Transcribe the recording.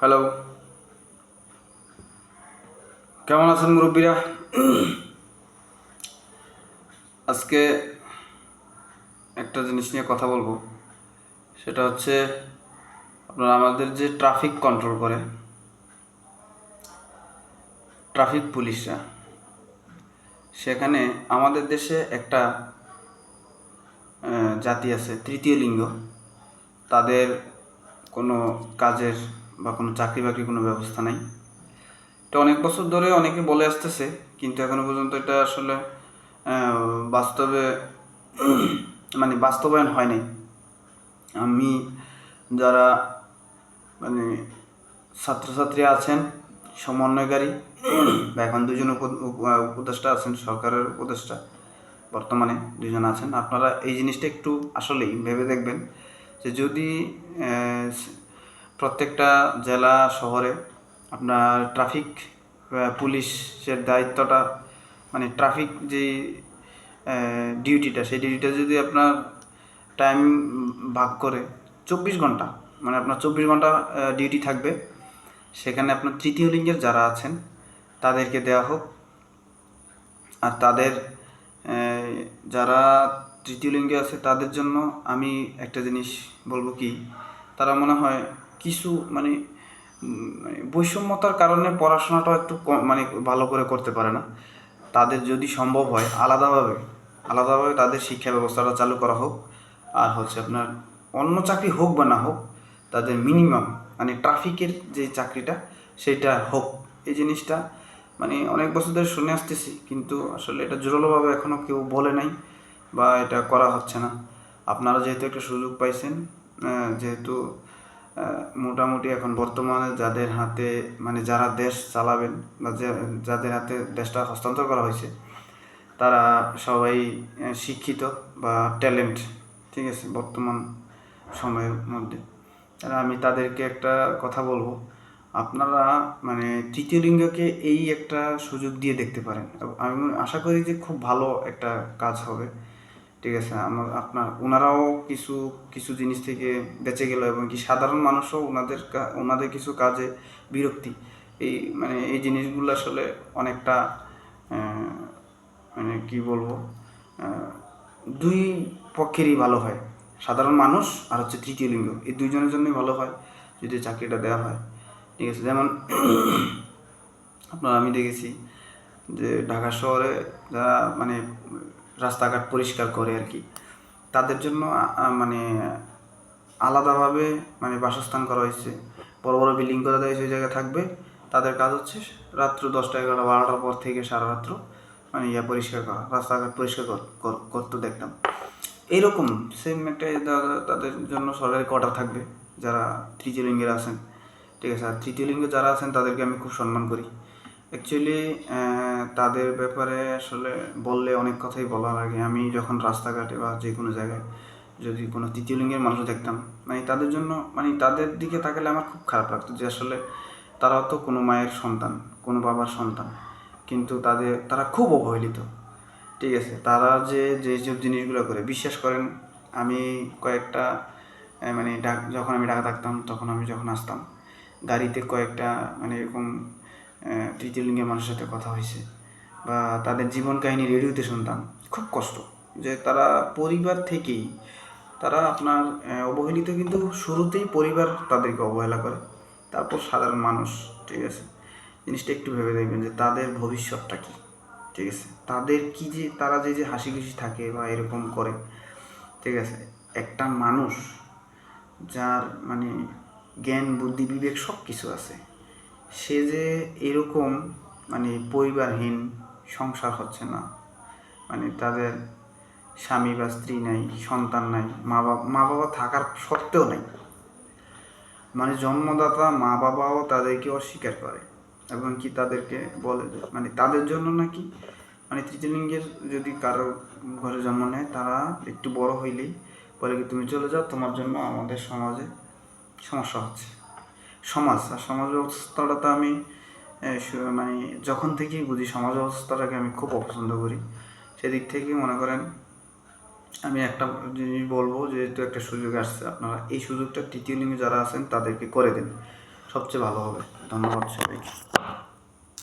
Hello কেমন আছেন মুরব্বীরা? আজকে একটা জিনিস নিয়ে কথা বলব। সেটা হচ্ছে আপনার আমাদের যে ট্রাফিক কন্ট্রোল করে ট্রাফিক পুলিশরা, সেখানে আমাদের দেশে একটা জাতি আছে, তৃতীয় লিঙ্গ। তাদের কোনো কাজের বা কোনো চাকরি বাকরি কোনো ব্যবস্থা নাই। এটা অনেক বছর ধরে অনেকে বলে আসতেছে, কিন্তু এখনও পর্যন্ত এটা আসলে বাস্তবে মানে বাস্তবায়ন হয় নাই। আমি যারা মানে ছাত্রছাত্রী আছেন, সমন্বয়কারী, বা এখন দুজন উপ- উপ- উপদেষ্টা আছেন, সরকারের উপদেষ্টা, বর্তমানে দুজন আছেন, আপনারা এই জিনিসটা একটু আসলেই ভেবে দেখবেন যে যদি প্রত্যেকটা জেলা শহরে আপনার ট্রাফিক পুলিশের দায়িত্বটা মানে ট্রাফিক যে ডিউটিটা সেই ডিউটিটা যদি আপনার টাইম ভাগ করে চব্বিশ ঘণ্টা মানে আপনার চব্বিশ ঘণ্টা ডিউটি থাকবে। সেখানে আপনার তৃতীয় লিঙ্গের যারা আছেন, তাদেরকে দেওয়া হোক। আর তাদের যারা তৃতীয় লিঙ্গে আছে, তাদের জন্য আমি একটা জিনিস বলব কি, তারা মনে হয় কিছু মানে মানে বৈষম্যতার কারণে পড়াশোনাটাও একটু মানে ভালো করে করতে পারে না। তাদের যদি সম্ভব হয়, আলাদাভাবে আলাদাভাবে তাদের শিক্ষা ব্যবস্থাটা চালু করা হোক। আর হচ্ছে আপনার অন্য চাকরি হোক বা না হোক, তাদের মিনিমাম মানে ট্রাফিকের যে চাকরিটা, সেটা হোক। এই জিনিসটা মানে অনেক বছর ধরে শুনে আসতেছি, কিন্তু আসলে এটা জোরালোভাবে এখনও কেউ বলে নাই বা এটা করা হচ্ছে না। আপনারা যেহেতু একটা সুযোগ পাইছেন যেহেতু মোটামুটি এখন বর্তমানে যাদের হাতে মানে যারা দেশ চালাবেন বা যাদের হাতে দেশটা হস্তান্তর করা হয়েছে, তারা সবাই শিক্ষিত বা ট্যালেন্ট ঠিক আছে, বর্তমান সময়ের মধ্যে। আমি তাদেরকে একটা কথা বলব, আপনারা মানে তৃতীয় লিঙ্গকে এই একটা সুযোগ দিয়ে দেখতে পারেন। আমি আশা করি যে খুব ভালো একটা কাজ হবে। ঠিক আছে, আমার, আপনার ওনারাও কিছু কিছু জিনিস থেকে বেঁচে গেল এবং কি সাধারণ মানুষও ওনাদের ওনাদের কিছু কাজে বিরক্তি। এই মানে এই জিনিসগুলো আসলে অনেকটা মানে কি বলব দুই পক্ষেরই ভালো হয়। সাধারণ মানুষ আর হচ্ছে তৃতীয় লিঙ্গ, এই দুইজনের জন্যই ভালো হয় যদি চাকরিটা দেওয়া হয়। ঠিক আছে, যেমন আপনার আমি দেখেছি যে ঢাকা শহরে যারা মানে রাস্তাঘাট পরিষ্কার করে আর কি। তাদের জন্য মানে আলাদাভাবে মানে বাসস্থান করা হয়েছে। বড় বড় বিল্ডিং করে হয়েছে ওই জায়গায় থাকবে। তাদের কাজ হচ্ছে রাত্র দশটা এগারোটা, বারোটার পর থেকে সারা রাত্র মানে ইয়া পরিষ্কার করা, রাস্তাঘাট পরিষ্কার কর- কর- করতে দেখতাম। এইরকম সেম একটা তাদের জন্য সরকারি কোয়ার্টার থাকবে। যারা তৃতীয় লিঙ্গের আছেন, ঠিক আছে? আর তৃতীয় লিঙ্গে যারা আছেন, তাদেরকে আমি খুব সম্মান করি। অ্যাকচুয়ালি তাদের ব্যাপারে আসলে বললে অনেক কথাই বলার আগে আমি যখন রাস্তাঘাটে বা যে কোনো জায়গায় যদি কোনো তৃতীয় লিঙ্গের মানুষ দেখতাম মানে তাদের জন্য মানে তাদের দিকে তাকালে আমার খুব খারাপ লাগতো যে আসলে তারাও তো কোনো মায়ের সন্তান, কোনো বাবার সন্তান। কিন্তু তাদের, তারা খুব অবহেলিত। ঠিক আছে? তারা যে যেসব জিনিসগুলো করে, বিশ্বাস করেন, আমি কয়েকটা মানে ডাক, যখন আমি ঢাকা থাকতাম তখন আমি যখন আসতাম, গাড়িতে কয়েকটা মানে এরকম তৃতীয় লিঙ্গের মানুষের সাথে কথা হয়েছে বা তাদের জীবন কাহিনী রেডিওতে শুনতাম। খুব কষ্ট। যে তারা পরিবার থেকেই, তারা আপনার অবহেলিত কিন্তু শুরুতেই পরিবার তাদেরকে অবহেলা করে। তারপর সাধারণ মানুষ, ঠিক আছে? জিনিসটা একটু ভেবে দেখবেন যে তাদের ভবিষ্যৎটা কী, ঠিক আছে? তাদের কি যে, তারা যে যে হাসি খুশি থাকে বা এরকম করে, ঠিক আছে? একটা মানুষ যার মানে জ্ঞান, বুদ্ধি, বিবেক সব কিছু আছে। সে যে এরকম মানে পরিবারহীন সংসার হচ্ছে না। মানে তাদের স্বামী বা স্ত্রী নাই, সন্তান নাই, মা বাবা মা বাবা থাকার সত্ত্বেও নাই। মানে জন্মদাতা, মা বাবাও তাদেরকে অস্বীকার করে এবং কি তাদেরকে বলে মানে তাদের জন্য নাকি? মানে তৃতীয় লিঙ্গের যদি কারও ঘরে জন্ম নেয়, তারা একটু বড় হইলেই বলে কি, তুমি চলে যাও, তোমার জন্য আমাদের সমাজে সমস্যা হচ্ছে। সমাজ, আর সমাজ ব্যবস্থাটা তো আমি মানে যখন থেকেই বুঝি সমাজ ব্যবস্থাটাকে আমি খুব অপছন্দ করি। সেদিক থেকে মনে করেন, আমি একটা জিনিস বলব যেহেতু একটা সুযোগ আসছে। আপনারা এই সুযোগটা তৃতীয় লিঙ্গে যারা আছেন তাদেরকে করে দিন। সবচেয়ে ভালো হবে। ধন্যবাদ সবাইকে।